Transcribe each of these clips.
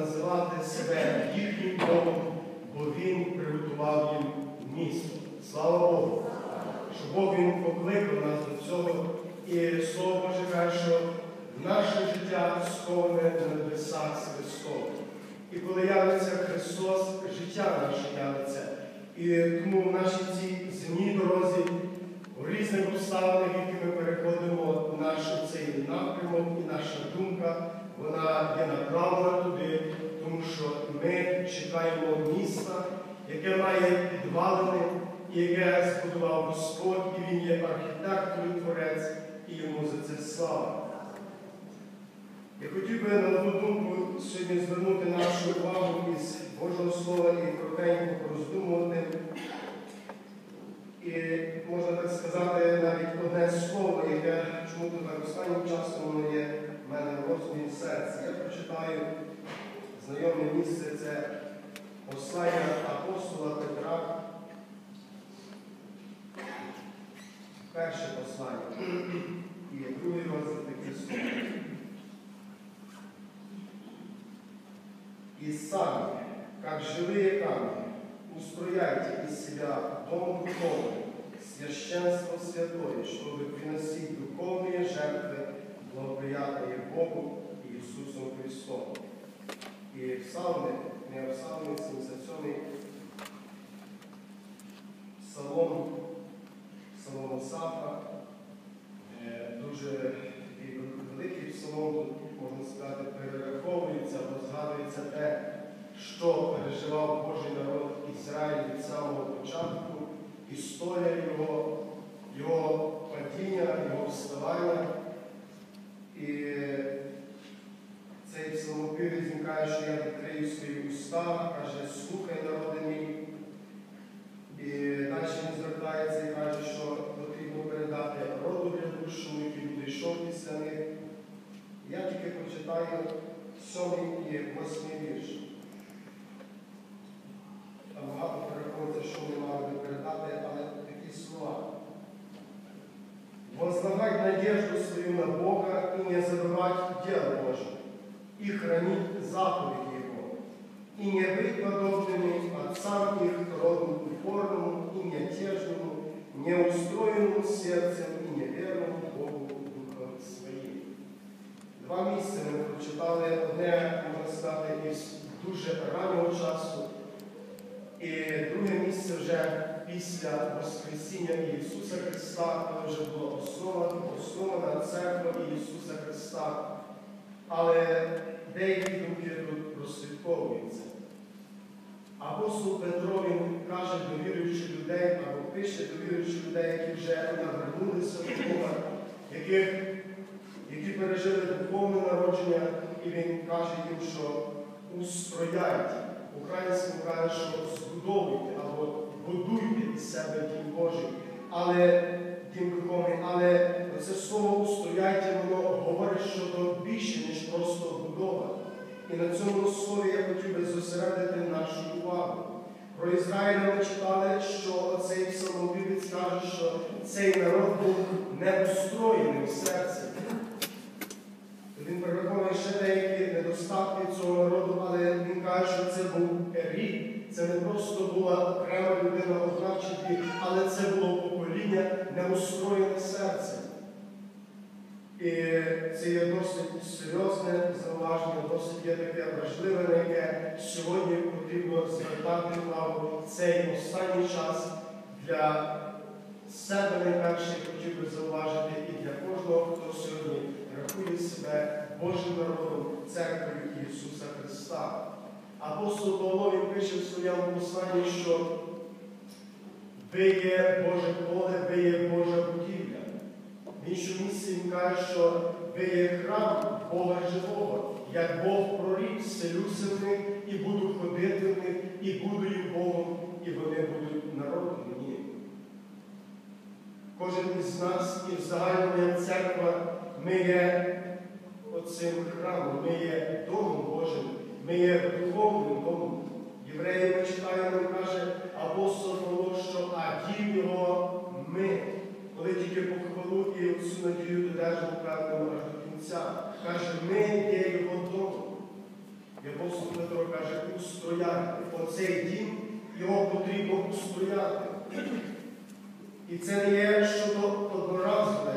називати себе їхнім Богом, бо Він приготував їм місто. Слава Богу! Що Бог Він покликав нас до цього, і Слово Боже каже, що наше життя сковане на небесах з Христом. І коли явиться Христос, життя наше явиться. І тому в нашій цій земній дорозі, в різних обставинах, які ми переходимо, наш цей напрямок і наша думка, вона є направлена туди, тому що ми чекаємо міста, яке має підвалини, яке збудував Господь, і Він є архітектор і творець, і йому за це слава. Я хотів би на одну думку сьогодні звернути нашу увагу із Божого Слова і коротенько пороздумувати. І можна так сказати, навіть одне слово, яке чому-то так останнім часом воно є в мене в розумі в серці. Я прочитаю знайоме місце це послання апостола Петра. Перше послання. І другий розділ такі слова. И сами, как живые камни, устрояйте из себя дом духовный, священство святое, чтобы приносить духовные жертвы, благоприятные Богу и Иисусу Христу. И псалмы, не псалмы 77 псалом, псалом Сафа, е, дуже такий великий псалом, тут, можна сказати, перераховується або згадується те, що переживав Божий народ Ізраїль від самого початку, історія його, його падіння, його вставання. І цей псалмопівець він каже, що я відкрию свої уста, каже, слухай народи мій. І далі він звертається і каже, що потрібно передати роду грядущому, який буде йшов після них. Я тільки прочитаю сьомий і восьмий вірш. Там багато переходиться, що ми мали би передати, але такі слова. Возлагай надежду свою на Бога и не забывать дел Божьих, и хранить заповеди Его, и не быть подобными отцам их родным упорному и мятежному, неустроенному сердцем и неверному Богу Духом Своїм. Два місця ми прочитали одне, можна сказати, із дуже раннього часу, і друге місце вже після Воскресіння Ісуса Христа, коли вже була основа, основана церква Ісуса Христа. Але деякі думки тут прослідковуються. Апостол Петро він каже до віруючих людей, або пише до віруючих людей, які вже навернулися до Бога, яких, які пережили духовне народження, і він каже їм, що устрояйте. Українською каже, що збудовуйте або будуйте із себе дім Божий, але дім духовний, але це слово устояйте, воно говорить, що то більше, ніж просто. І на цьому слові я хотів би зосередити нашу увагу. Про Ізраїль ми читали, що цей псалмопівець каже, що цей народ був неустроєний в серці. Він перераховує ще деякі недостатки цього народу, але він каже, що це був рід. Це не просто була окрема людина одна чи дві, але це було покоління неустроєне серце. І це є досить серйозне зауваження, досить є таке важливе, на яке сьогодні потрібно звертати увагу цей останній час для себе найперше хотів би зауважити і для кожного, хто сьогодні рахує себе Божим народом, церквою Ісуса Христа. Апостол Павло він пише в своєму посланні, що ви є Боже поле, ви є Божа будівля. В іншому місці він каже, що ви є храм Бога живого, як Бог прорік, селюся в них, і буду ходити в них, і буду їм Богом, і вони будуть народом мені. Кожен із нас і взагалі як церква, ми є оцим храмом, ми є Домом Божим, ми є духовним домом. Євреї читаємо, каже апостол Павло, що а дім його ми. Коли цю надію додержимо певному аж до кінця. Каже, ми є його домом. І апостол Петро каже, устрояти. Оцей дім його потрібно устрояти. І це не є щодо одноразове.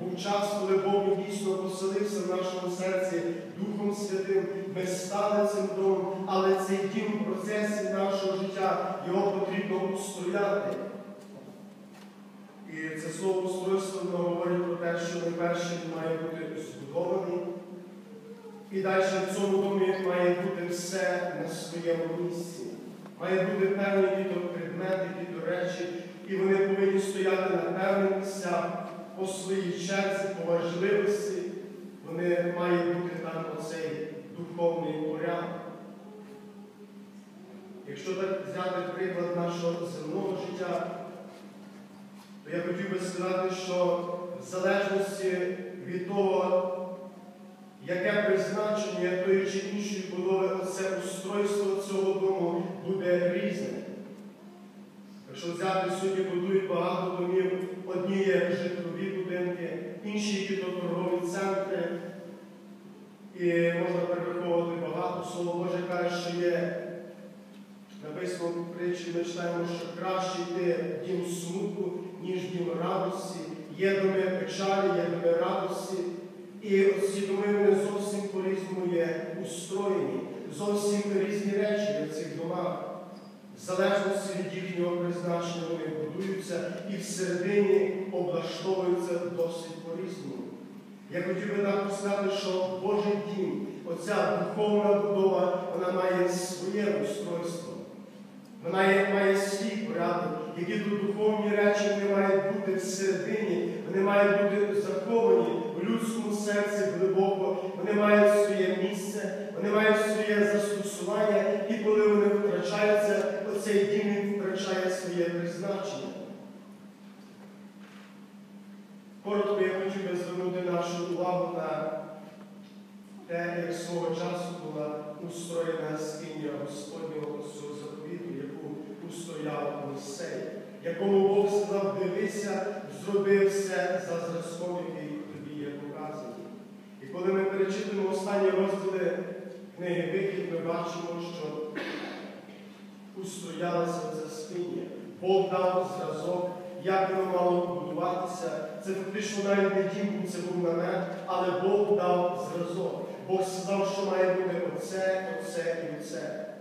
Був час, коли Бог дійсно поселився в нашому серці Духом Святим, ми стали цим домом, але цей дім в процесі нашого життя, його потрібно устрояти. І це слово устройство говорить про те, що найперше має бути збудований. І далі в цьому домі має бути все на своєму місці. Має бути певні предмети, речі, і вони повинні стояти на певних місцях по своїй черзі, по важливості. Вони має бути там оцей духовний порядок. Якщо так взяти приклад нашого земного життя, то я хотів би сказати, що в залежності від того, яке призначення тої чи іншої будови, оце устройство цього дому буде різне. Якщо взяти сьогодні будують багато домів, одні є житлові будинки, інші то торгові центри, і можна перераховувати багато. Слово Боже каже, що є. Написано в притчі, ми читаємо, що краще йти в дім смутку, ніж дім радості. Є доми печалі, є доми радості. І ці доми вони зовсім по-різному є устроєні, зовсім різні речі в цих домах. В залежності від їхнього призначення вони будуються і всередині облаштовуються досить по-різному. Я хотів би також сказати, що Божий дім, оця духовна будова, вона має своє устройство. Вона має свій порядок, які духовні речі вони мають бути всередині, вони мають бути заховані в людському серці глибоко, вони мають своє місце, вони мають своє застосування, і коли вони втрачаються, оцей дім втрачає своє призначення. Коротко я хотів би звернути нашу увагу на те, як свого часу була устроєна скиня Господнього цього заповіту, яку устояв Мойсей, якому Бог сказав, дивися, зроби все за зразком, який тобі є показаний. І коли ми перечитуємо останні розділи книги Вихід, ми бачимо, що устоялася ця скиня. Бог дав зразок, як воно мало будуватися. Це фактично навіть не дім, це був намет, але Бог дав зразок. Бог сказав, що має бути оце, оце і оце.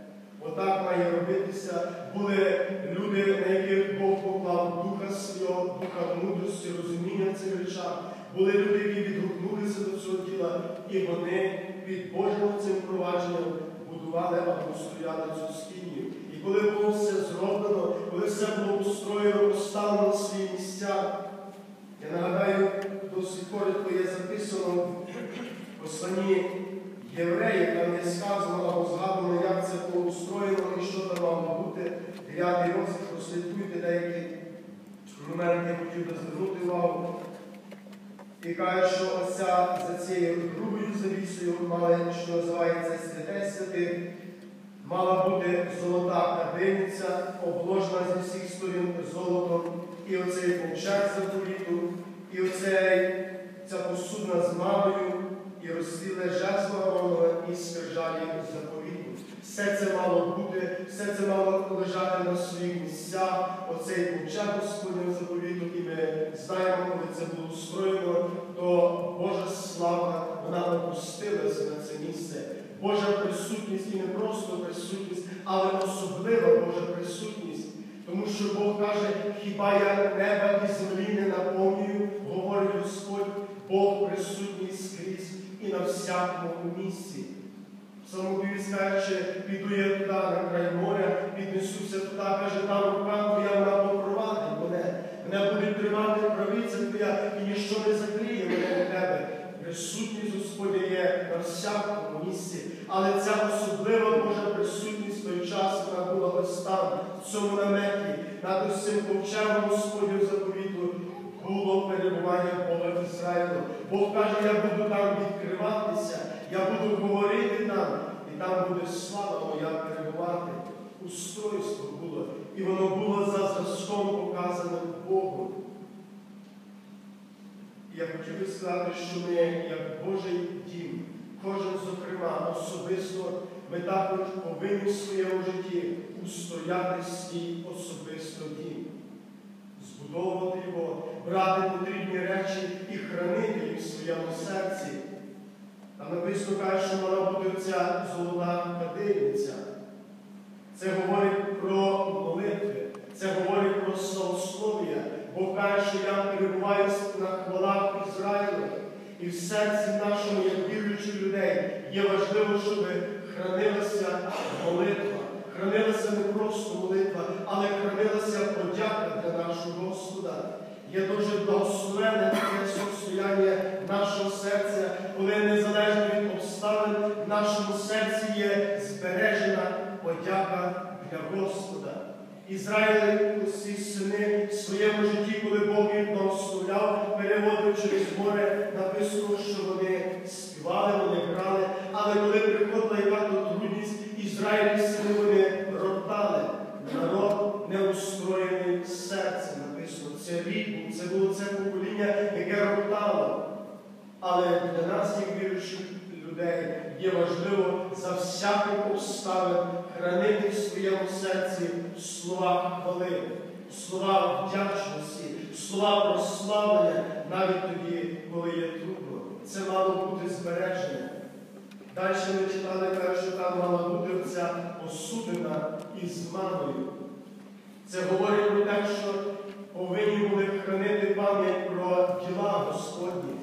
Отак має робитися. Були люди, на яких Бог поклав духа свого, духа мудрості, розуміння цих речах. Були люди, які відгукнулися до цього діла, і вони під Божим цим провадженням будували або стояли цю скинію. І коли було все зроблено, коли все було устроєно, поставлено на свої місця, я нагадаю, досить коротко є записано в посланні євреїв, там є сказано або згадано, як це було устроєно і що там мало бути. Дев'ятий розділ, прослідкуйте деякі моменти, я хотів би звернути увагу. Що отця за цією грубою завісою мала, що називається святе святих, мала бути золота кабиниця, обложена зі всіх сторін золотом, і оцей ковчег заповіту, і оцей, ця посудна з маною, і розстріле жезло і скрижалі заповіту. Все це мало бути, все це мало лежати на своїх місцях, оцей ковчег Господнього заповіту, і ми знаємо, коли це було устроєно, то Божа слава, вона опустилася на це місце. Божа присутність і не просто присутність, але особлива Божа присутність. Тому що Бог каже, хіба я неба і землі не наповнюю, говорить Господь, Бог присутній скрізь і на всякому місці. Самовість каже, піду я туди, на край моря, піднесуся туди, каже, там рука твоя вона попровадить мене. Мене буде тримати правиця твоя, і ніщо не закриє мене від тебе. Присутність Господня є на всякому місці, але ця особлива Божа присутність той час вона була там, в цьому наметі, над усім ковчегом Господню заповіту було перебування Бога Ізраїлю. Бог каже, я буду там відкриватися, я буду говорити там, і там буде слава моя перебувати. Устройство було. І воно було за зразком показане Богом. І я хотів би сказати, що ми, як Божий дім, кожен, зокрема, особисто, ми також повинні в своєму житті устояти свій особисто дім, його, брати потрібні речі і хранити їх в своєму серці. Там написано каже, що вона буде ця золота кадильниця. Це говорить про молитви, це говорить про славослов'я. Бог каже, що я перебуваю на хвалах Ізраїля. І в серці нашому, як віруючих людей, є важливо, щоб хранилася молитва. Хранилася не просто молитва, але хранилася подяка для нашого Господа. Є дуже благословенне таке состояння нашого серця, коли незалежно від обставин в нашому серці є збережена подяка для Господа. Ізраїль, усі сини в своєму житті, коли Бог їх благословляв, переводив через море, написано, що вони співали, вони грали, але коли приходила яка то трудність, Ізраїль сини вони роптали. Народ неустроєний серцем, написано. Це рік це було це покоління, яке роптало. Але для нас, як віруючих людей, є важливо за всяким обставин хранити в своєму серці слова хвали, слова вдячності, слова прославлення навіть тоді, коли є трудно. Це мало бути збережене. Далі ми читали, каже, що там мала бути ця осудина із маною. Це говорить про те, що повинні були хранити пам'ять про діла Господні.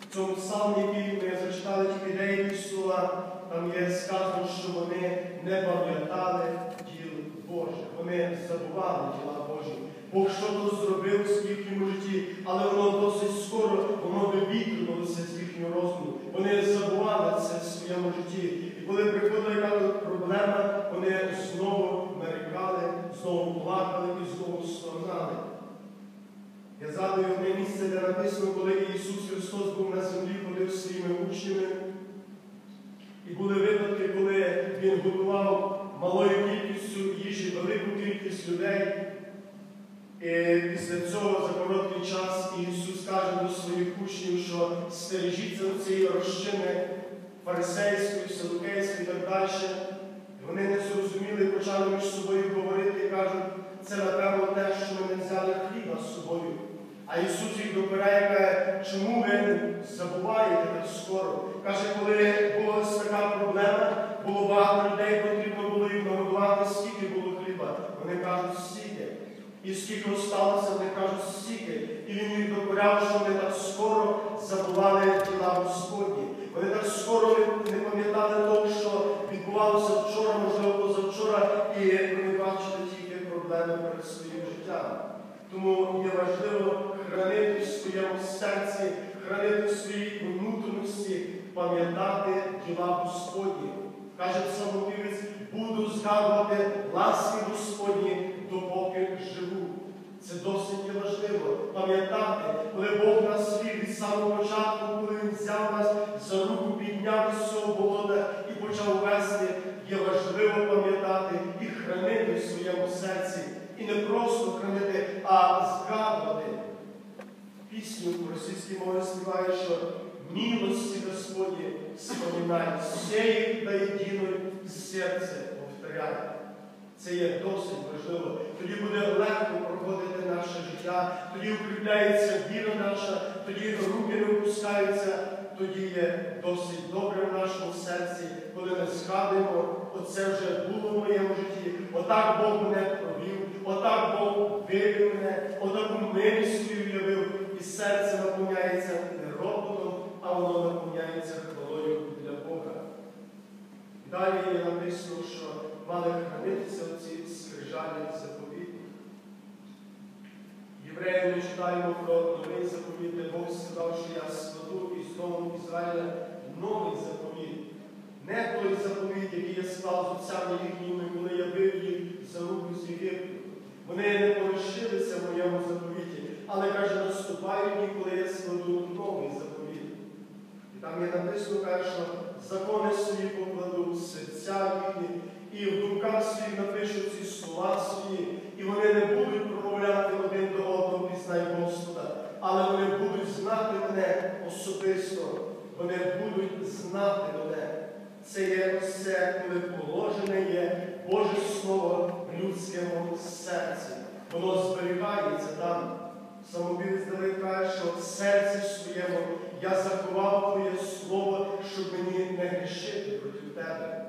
В цьому псалмі, який ми зачитали тільки деякі слова, там є сказано, що вони не пам'ятали діл Божих. Вони забували діла Божі. Бог що-то зробив в їхньому житті, але воно досить скоро воно вивітрювалося з їхнього розуму. Вони забували це в своєму житті. І коли приходила якась проблема, вони знову нарікали, знову плакали і знову стогнали. Я згадую де написано, коли Ісус Христос був на землі, ходив своїми учнями. І були випадки, коли Він готував малою кількістю їжі, велику кількість людей. І після цього за короткий час Ісус каже до своїх учнів, що стережіться у цієї розчини фарисейської, садукейської і так далі. Вони не зрозуміли, почали між собою говорити і кажуть, це напевно те, що ми не взяли хліба з собою. А Ісус їх допирає, каже, чому ви забуваєте так скоро? Каже, коли була така проблема, було багато людей, потрібно було їх нагодувати, скільки було хліба. Вони кажуть, стільки. І скільки осталося, вони кажуть, стільки. І він їх докоряв, що вони так скоро забували тіла Господні. Вони так скоро не пам'ятали того, що відбувалося вчора, можливо, позавчора, і вони бачили тільки проблеми перед своїм життям. Тому є важливо хранити в своєму серці, хранити в своїй внутрішності, пам'ятати діла Господні. Каже псалмопівець, буду згадувати ласки Господні, допоки живу. Це досить важливо пам'ятати, коли Бог нас вів від самого початку, коли Він взяв нас за з цього болота і почав вести, є важливо пам'ятати і хранити в своєму серці. І не просто хранити, а згадувати. Пісню в російській мові співає, що милості Господні споминай, сеють та єдиної серце повторяй. Це є досить важливо. Тоді буде легко проходити наше життя, тоді укріпляється віра наша, тоді руки не опускаються, тоді є досить добре в нашому серці, коли ми згадуємо, оце вже було в моєму житті. Отак Бог мене провів, отак Бог вивів мене, отаку милість уявив, і серце наповняється не ропотом, а воно наповняється хвалою для Бога. Далі є написано, що мали хранитися оці скрижалі заповіти. Євреям ми читаємо про новий заповіт, де Бог сказав, що я із Ізраїля новий заповіт. Не той заповіт, який я склав з отцями їхніми, коли я вив їх за руку з Єгипту. Вони не полишилися в моєму заповіті, але каже, наступають дні, коли я складу новий заповіт. І там є написано, каже, що закони свої покладу серця їхні, і в думках своїх напишуть ці слова свої, і вони не будуть промовляти один до одного, пізнай Господа, але вони будуть знати мене особисто, вони будуть знати мене. Це є все, коли положене є Боже Слово в людському серці. Воно зберігається там. Давид каже, що в серці своєму я заховав Твоє Слово, щоб мені не грішити проти тебе.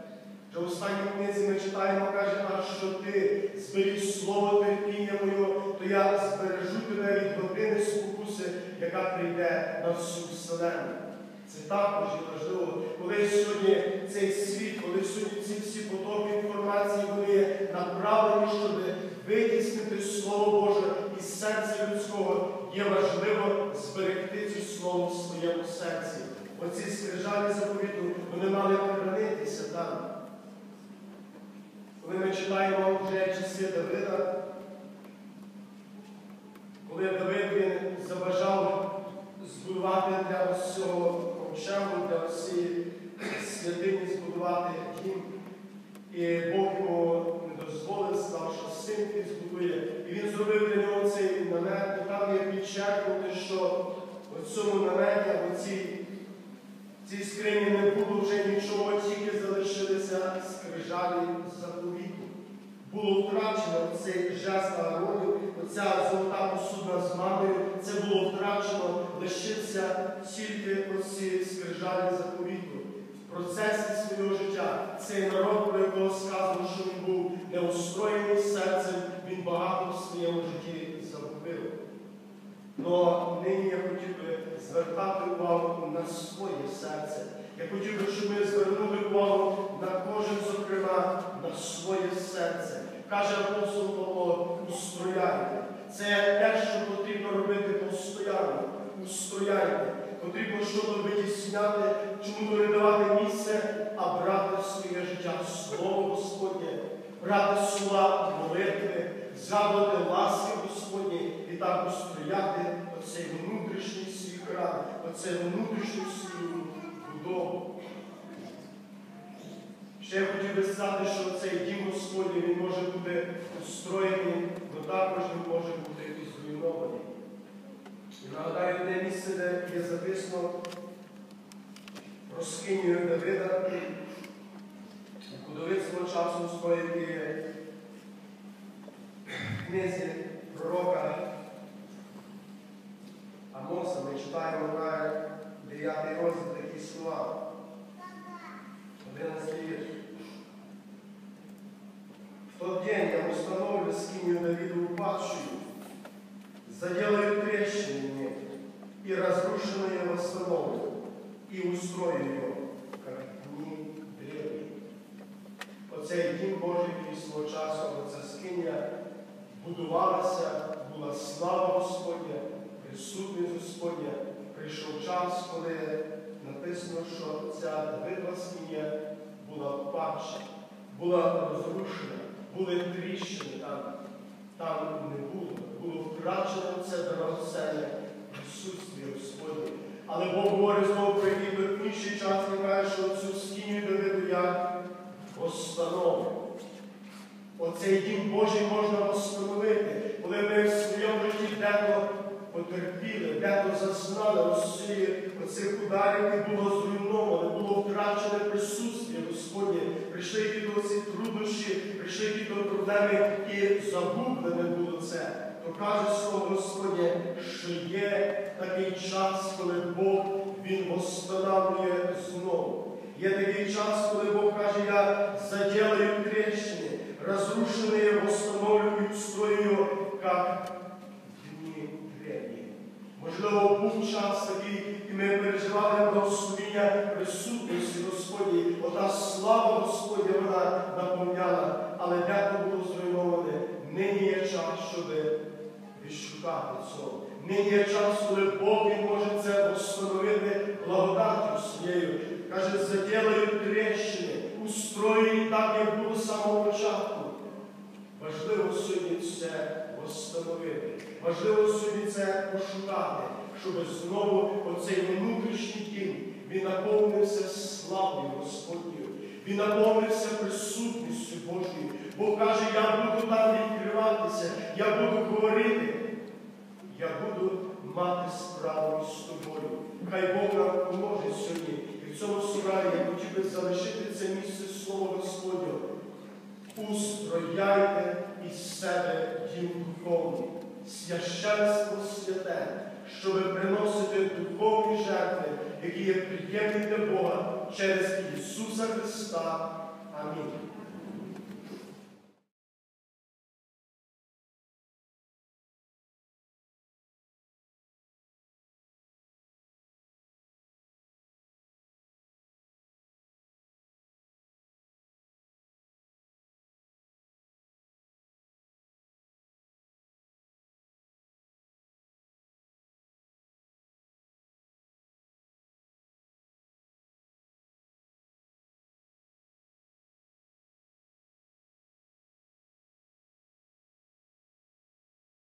Вже в останній книзі ми читаємо, каже, а що ти зберіг слово терпіння моє, то я збережу тебе від години спокуси, яка прийде на всю вселену. Це також важливо, коли сьогодні цей світ, коли сьогодні ці всі потоки інформації вони направлені, щоб витіснити Слово Боже із серця людського, є важливо зберегти це слово в своєму серці. Оці скрижалі заповіту, вони мали хранитися там. Коли ми читаємо вже часи Давида, коли Давид він забажав збудувати для ось цього ковчегу, для всієї святині збудувати дім, і Бог йому не дозволив, сказав, що син він збудує. І він зробив для нього цей намет, і там є підчеркнути, що в цьому наметі, або цій, цій скрині не було вже нічого, тільки залишилися скрижалі заповіту. Було втрачено цей жест Аарону, оця золота посудна з мамою, це було втрачено, лишився тільки оці скрижалі заповіту. В процесі свого життя цей народ, про якого сказано, що він був неустроєний серцем, він багато в своєму житті загубив. Но нині я хотів би звертати увагу на своє серце. Я хотів би, щоб ми звернули увагу на кожен, зокрема, на своє серце. Каже апостол Павло, устрояйте. Це те, що потрібно робити постійно. Устрояйте. Потрібно щось витісняти, чому не давати місце, а брати в своє життя Слово Господнє, брати слова молитви, згадувати ласки Господні і так устрояти оцей внутрішній свій оцей внутрішню свою будову. Ще я хотів би сказати, що цей дім Господній він може бути устроєний, але також він може бути і зруйнований. І нагадаю те місце, де є записано про скинію Давида, Кудовик свого часу у своїй книзі пророка Амоса ми читаємо на 9 розділ такі слова. 11 вірш. В тот день я установлю скинию Давиду упадшую, заделаю трещины в ней, и разрушенное восстановлю, и устрою ее, как дни древние. Оцей дім Божий який свого часу, оця скиня будувалася, була слава Господня, присутність Господня. Прийшов час, коли написано, що ця Давидова скиня була впадша, була розрушена, були тріщини там. Там не було. Було втрачено це драгоценне присутствие Господнє. Але Бог говорить знову про який інший час, він каже, що цю скиню Давиду я постановив. Оцей дім Божий можна встановити, коли ми в своєму житті дето потерпіли, дето зазнали ось оцих ударів, і було зруйновано, було втрачене присутствие Господнє, прийшли якісь оці труднощі, прийшли якісь проблеми і загублене було це. То каже слово Господнє, що є такий час, коли Бог Він встановлює знову. Є такий час, коли Бог каже, я заделаю трещины, разрушенные восстановлю и устрою. Можливо, був час такий, і ми переживали благословіння присутності Господній. Ота слава Господня вона наповняла, але дето було зруйноване. Нині є час, щоб відшукати цього. Нині є час, коли Бог може це встановити благодаттю своєю. Каже, заділаю трещини, устрою так, як було самого початку. Важливо сьогодні це встановити. Важливо сьогодні це пошукати, щоб знову оцей внутрішній дім, він наповнився славою Господньою. Він наповнився присутністю Божою. Бог каже, я буду там відкриватися, я буду говорити, я буду мати справу з тобою. хай Бог нам поможе сьогодні. І в цьому собранні я хотів би залишити це місце Слово Господнього. Устрояйте із себе дім духовний, священство святе, щоб приносити духовні жертви, які є приємні для Бога через Ісуса Христа. Амінь.